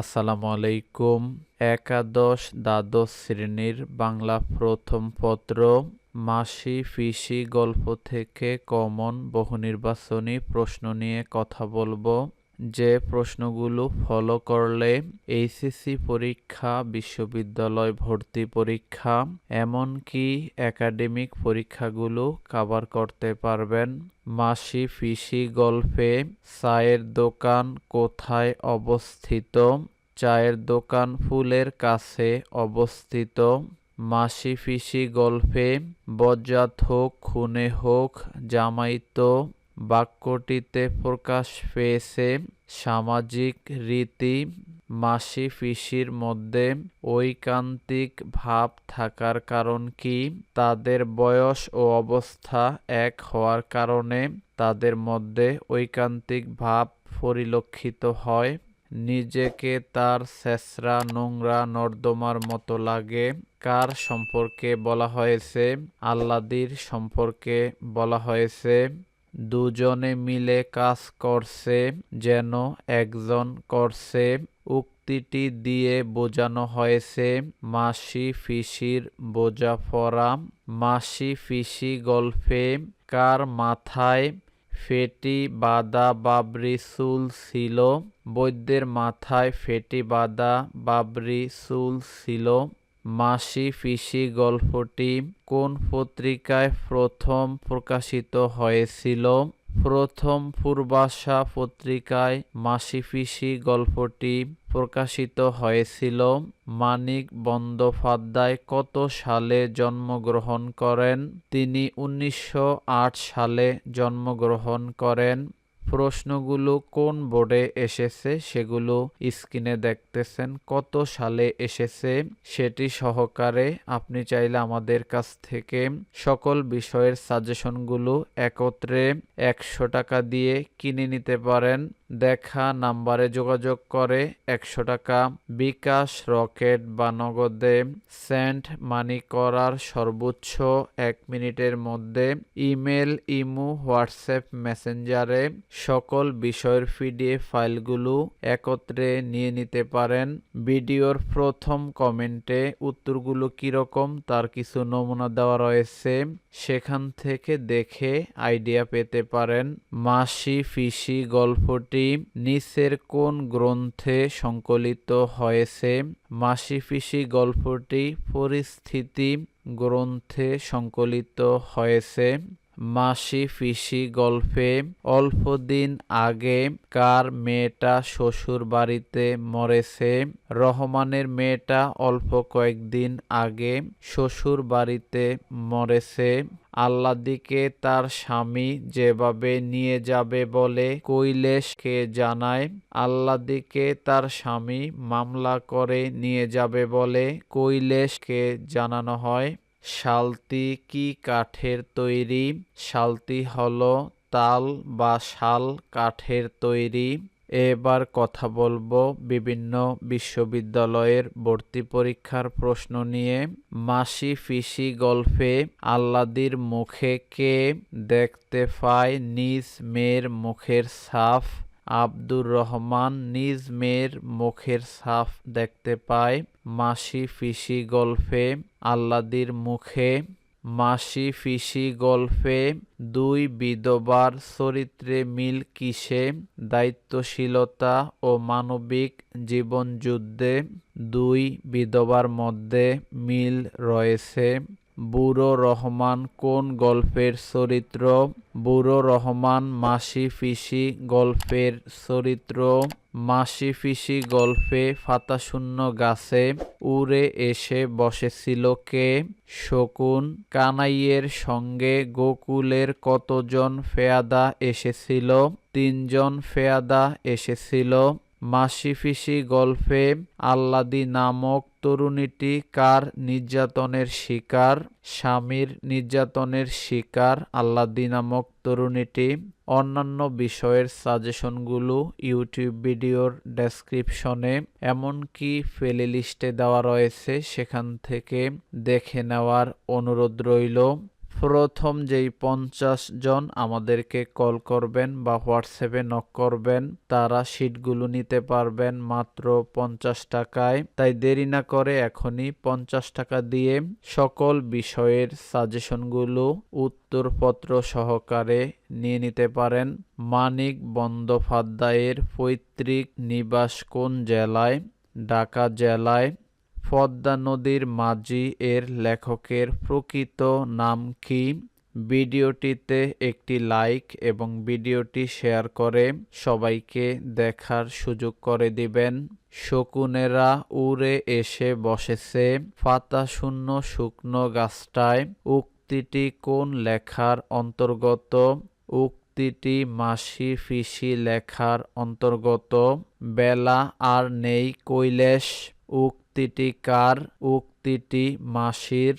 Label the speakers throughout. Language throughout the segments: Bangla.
Speaker 1: আসসালামু আলাইকুম। একাদশ দ্বাদশ শ্রেণির বাংলা প্রথম পত্র, মাসি ফিসি গল্প থেকে কমন বহুনির্বাচনী প্রশ্ন নিয়ে কথা বলব। যে প্রশ্নগুলো ফলো করলে এইচএসসি পরীক্ষা, বিশ্ববিদ্যালয় ভর্তি পরীক্ষা, এমনকি একাডেমিক পরীক্ষাগুলো কাভার করতে পারবেন। মাসি ফিসি গল্পে, চায়ের দোকান কোথায় অবস্থিত? চায়ের দোকান ফুলের কাছে অবস্থিত। মাসি ফিসি গল্পে বজ্জাত হোক, খুনে হোক, জামাইতো বাক্যটিতে প্রকাশ পেয়েছে, সামাজিক রীতি মাসি ফিসির মধ্যে ঐকান্তিক ভাব থাকার কারণ কি? তাদের বয়স ও অবস্থা এক হওয়ার কারণে তাদের মধ্যে ঐকান্তিক ভাব পরিলক্ষিত হয়। নিজেকে তার শেষরা নোংরা নর্দমার মতো লাগে। কার সম্পর্কে বলা হয়েছে? আল্লাদির সম্পর্কে বলা হয়েছে। দুজনে মিলে কাজ করছে যেন একজন করছে। উক্তিটি দিয়ে বোঝানো হয়েছে, মাসি ফিসির বোঝা বোঝাপড়া। মাসি ফিসি গল্পে কার মাথায় ফেটি বাদা বাবরি চুল ছিল? বৈদ্যের মাথায় ফেটি বাদা বাবরি চুল ছিল? মাসি ফিসি গল্পটি কোন পত্রিকায় প্রথম প্রকাশিত হয়েছিল? প্রথম পূর্বাশা পত্রিকায় মাসি ফিসি গল্পটি প্রকাশিত হয়েছিল। মানিক বন্দ্যোপাধ্যায় কত সালে জন্মগ্রহণ করেন? তিনি উনিশশো আট সালে জন্মগ্রহণ করেন। প্রশ্নগুলো কোন বোর্ডে এসেছে সেগুলো স্ক্রিনে দেখতেছেন। কত সালে এসেছে সেটি সহকারে আপনি চাইলে আমাদের কাছ থেকে সকল বিষয়ের সাজেশনগুলো একত্রে একশো টাকা দিয়ে কিনে নিতে পারেন। দেখা নাম্বারে যোগাযোগ করে একশো টাকা। বিকাশ রকেট বা নগদে সেন্ট মানি করার সর্বোচ্চ এক মিনিটের মধ্যে ইমেল, ইমো, হোয়াটসঅ্যাপ, মেসেঞ্জারে সকল বিষয়ের পিডিএফ ফাইলগুলো একত্রে নিয়ে নিতে পারেন। ভিডিওর প্রথম কমেন্টে উত্তরগুলো কীরকম, তার কিছু নমুনা দেওয়া রয়েছে। সেখান থেকে দেখে আইডিয়া পেতে পারেন মাসি ফিসি গল্পটি নিচের কোন গ্রন্থে সংকলিত হয়েছে। মাসি ফিসি গল্পটি পরিস্থিতি গ্রন্থে সংকলিত হয়েছে। মাসি ফিসি গল্পে অল্পদিন আগে কার মেয়েটা শ্বশুর বাড়িতে মরেছে। রহমানের মেয়েটা অল্প কয়েকদিন আগে শ্বশুর বাড়িতে মরেছে। আল্লাদিকে তার স্বামী যেভাবে নিয়ে যাবে বলে কৈলেশকে জানায়, আল্লাদিকে তার স্বামী মামলা করে নিয়ে যাবে বলে কৈলেশকে জানানো হয়। শালতি কি কাঠের তৈরি? শালতি হলো তাল বা শাল কাঠের তৈরি। এবার কথা বলব বিভিন্ন বিশ্ববিদ্যালয়ের ভর্তি পরীক্ষার প্রশ্ন নিয়ে। মাসি ফিসি গল্পে আল্লাদির মুখে কে দেখতে পায়? নিজ মেয়ের মুখের সাফ আব্দুর রহমান নিজ মেয়ের মুখের সাফ দেখতে পায়। মাসি ফিসি গল্পে আল্লাদির মুখে। মাসি ফিসি গল্পে দুই বিধবার চরিত্রে মিল কিসে? দায়িত্বশীলতা ও মানবিক জীবনযুদ্ধে দুই বিধবার মধ্যে মিল রয়েছে। বুড়ো রহমান কোন গল্পের চরিত্র? বুড়ো রহমান মাসি ফিসি গল্পের চরিত্র। মাসি ফিসি গল্পে ফাতাশূন্য গাছে উড়ে এসে বসেছিল কে? শকুন কানাইয়ের সঙ্গে গোকুলের কতজন ফেয়াদা এসেছিল? তিনজন ফেয়াদা এসেছিল। মাসি ফিসি গল্পে আল্লাদি নামক তরুণীটি কার নির্যাতনের শিকার? স্বামীর নির্যাতনের শিকার আল্লাদি নামক তরুণীটি। অন্যান্য বিষয়ের সাজেশনগুলো ইউটিউব ভিডিওর ডেসক্রিপশনে, এমনকি প্লে লিস্টে দেওয়া রয়েছে, সেখান থেকে দেখে নেওয়ার অনুরোধ রইল। প্রথম যেই পঞ্চাশ জন আমাদেরকে কল করবেন বা হোয়াটসঅ্যাপে নক করবেন, তারা সিটগুলো নিতে পারবেন মাত্র পঞ্চাশ টাকায়। তাই দেরি না করে এখনই পঞ্চাশ টাকা দিয়ে সকল বিষয়ের সাজেশনগুলো উত্তরপত্র সহকারে নিয়ে নিতে পারেন। মানিক বন্দ্যোপাধ্যায়ের পৈতৃক নিবাস কোন জেলায়? ঢাকা জেলায়। পদ্মা নদীর মাঝি এর লেখকের প্রকৃত নাম কি? ভিডিওটিতে একটি লাইক এবং ভিডিওটি শেয়ার করে সবাইকে দেখার সুযোগ করে দিবেন। শকুনেরা উড়ে এসে বসেছে। পাতা শূন্য শুকনো গাছটায়। উক্তিটি কোন লেখার অন্তর্গত? উক্তিটি মাসি ফিসি লেখার অন্তর্গত। বেলা আর নেই কৈলেশ। উক্তিটি কার উক্তিটি মাসির,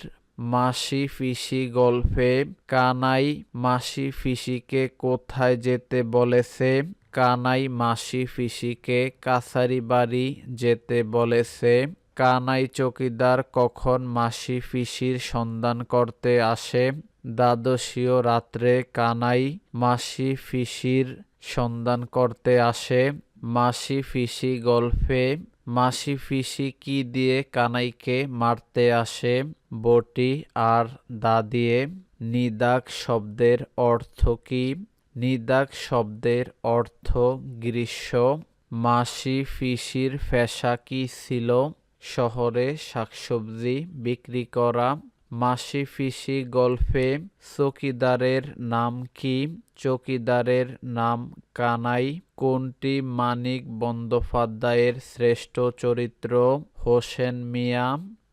Speaker 1: মাসি ফিসি গল্পে কানাই মাসি ফিসিকে কোথায় যেতে বলেছে, কানাই মাসি ফিসিকে কাছারি বাড়ি যেতে বলেছে, কানাই চকিদার কখন মাসি ফিসির সন্ধান করতে আসে, দ্বাদশীয় রাত্রে কানাই মাসি ফিসির সন্ধান করতে আসে, মাসি ফিসি গল্পে মাসি ফিসি কি দিয়ে কানাইকে মারতে আসে? বটি আর দা দিয়ে নিদাক শব্দের অর্থ কি? নিদাক শব্দের অর্থ গ্রীষ্ম। মাসি ফিসির পেশা কি ছিল? শহরে শাকসবজি বিক্রি করা মাসি ফিসি গল্পে চকিদারের নাম কি? চকিদারের নাম কানাই। কোনটি মানিক বন্দ্যোপাধ্যায়ের শ্রেষ্ঠ চরিত্র? হোসেন মিয়া।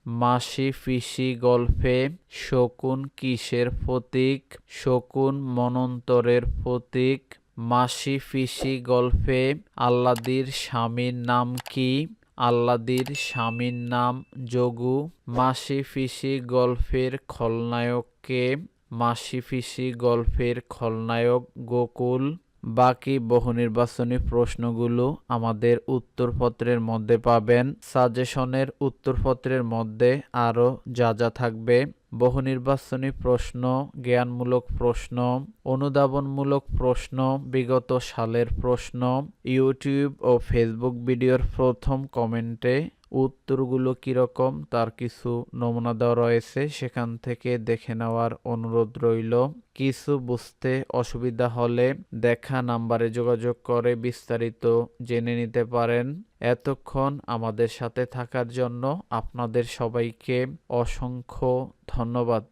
Speaker 1: মাসি ফিসি গল্পে শকুন কিসের প্রতীক? শকুন মনন্তরের প্রতীক। মাসি ফিসি গল্পে আল্লাদির স্বামীর নাম কি? আল্লাদির স্বামীর নাম জগু মাসি ফিসি গল্পের খলনায়ককে মাসি ফিসি গল্পের খলনায়ক গোকুল। বাকি বহুনির্বাচনী প্রশ্নগুলো আমাদের উত্তরপত্রের মধ্যে পাবেন। সাজেশনের উত্তরপত্রের মধ্যে আরও যা যা থাকবে। বহুনির্বাচনী প্রশ্ন, জ্ঞানমূলক প্রশ্ন, অনুধাবনমূলক প্রশ্ন, বিগত সালের প্রশ্ন, ইউটিউব ও ফেসবুক ভিডিওর প্রথম কমেন্টে উত্তরগুলো কীরকম তার কিছু নমুনা দেওয়া রয়েছে, সেখান থেকে দেখে নেওয়ার অনুরোধ রইল। কিছু বুঝতে অসুবিধা হলে দেখা নাম্বারে যোগাযোগ করে বিস্তারিত জেনে নিতে পারেন। এতক্ষণ আমাদের সাথে থাকার জন্য আপনাদের সবাইকে অসংখ্য ধন্যবাদ।